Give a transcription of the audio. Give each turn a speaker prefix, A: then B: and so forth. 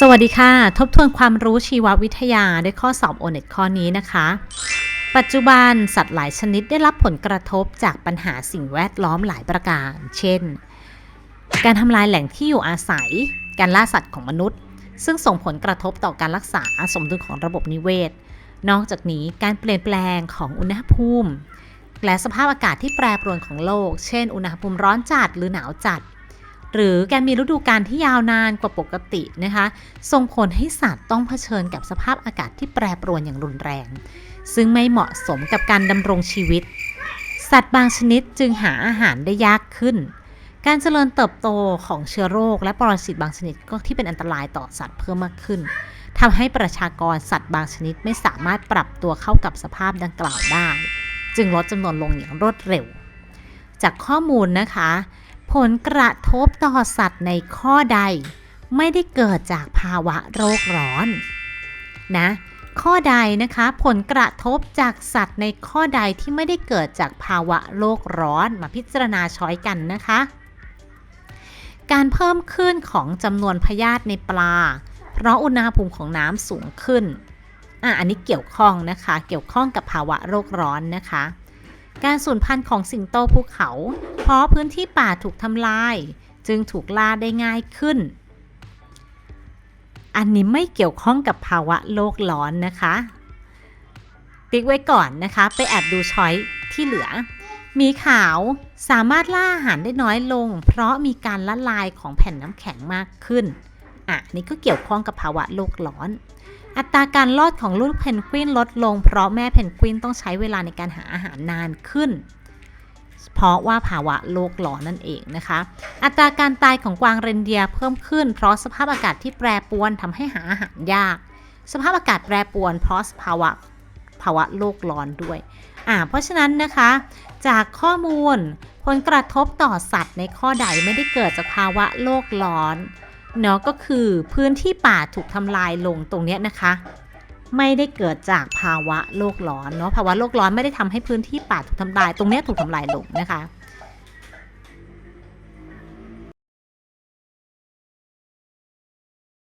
A: สวัสดีค่ะ ทบทวนความรู้ชีววิทยาด้วยข้อสอบโอเน็ตข้อนี้นะคะ ปัจจุบันสัตว์หลายชนิดได้รับผลกระทบจากปัญหาสิ่งแวดล้อมหลายประการ เช่น การทำลายแหล่งที่อยู่อาศัย การล่าสัตว์ของมนุษย์ ซึ่งส่งผลกระทบต่อการรักษาสมดุลของระบบนิเวศ นอกจากนี้การเปลี่ยนแปลงของอุณหภูมิ และสภาพอากาศที่แปรปรวนของโลก เช่น อุณหภูมิร้อนจัดหรือหนาวจัด หรือการมีฤดูกาลที่ยาวนานกว่าปกตินะคะส่งผลให้สัตว์ต้องเผชิญกับสภาพอากาศที่แปรปรวนอย่างรุนแรง ซึ่งไม่เหมาะสมกับการดำรงชีวิต สัตว์บางชนิดจึงหาอาหารได้ยากขึ้น การเจริญเติบโตของเชื้อโรค และปรสิตบางชนิดก็ที่เป็นอันตรายต่อสัตว์เพิ่มมากขึ้นทำให้ประชากรสัตว์บางชนิดไม่สามารถปรับตัวเข้ากับสภาพดังกล่าวได้ จึงลดจำนวนลงอย่างรวดเร็ว จากข้อมูลนะคะ ผลกระทบต่อสัตว์ในข้อใด ไม่ได้เกิดจากภาวะโรคร้อนนะข้อใดนะคะ ผลกระทบจากสัตว์ในข้อใดที่ไม่ได้เกิดจากภาวะโลกร้อนมาพิจารณาช้อยกันนะคะ การเพิ่มขึ้นของจำนวนพยาธิในปลา เพราะอุณหภูมิของน้ำสูงขึ้นอะอันนี้เกี่ยวข้องนะคะ เกี่ยวข้องกับภาวะโรคร้อนนะคะ การสูญพันธุ์ของสิงโตภูเขา เพราะพื้นที่ป่าถูกทำลาย จึงถูกล่าได้ง่ายขึ้น อันนี้ไม่เกี่ยวข้องกับภาวะโลกร้อนนะคะ ติ๊กไว้ก่อนนะคะ ไปแอบดูช้อยที่เหลือมีขาวสามารถล่าอาหารได้น้อยลง เพราะมีการละลายของแผ่นน้ำแข็งมากขึ้น อะนี่ก็เกี่ยวข้องกับภาวะโลกร้อน อัตราการรอดของลูกเพนกวินลดลง เพราะแม่เพนกวินต้องใช้เวลาในการหาอาหารนานขึ้น เพราะว่าภาวะโลกร้อนนั่นเองนะคะ อัตราการตายของกวางเรนเดียร์เพิ่มขึ้น เพราะสภาพอากาศที่แปรปรวนทำให้หาอาหารยาก สภาพอากาศแปรปรวน เพราะภาวะภาวะโลกร้อนด้วยอ่าเพราะฉะนั้นนะคะ จากข้อมูลผลกระทบต่อสัตว์ในข้อใดไม่ได้เกิดจากภาวะโลกร้อน เนาะก็คือพื้นที่ป่าถูกทำลายลงตรงเนี้ยนะคะ ไม่ได้เกิดจากภาวะโลกร้อนเนาะภาวะโลกร้อนไม่ได้ทำให้พื้นที่ป่าถูกทำลาย ตรงเนี้ยถูกทำลายลงนะคะ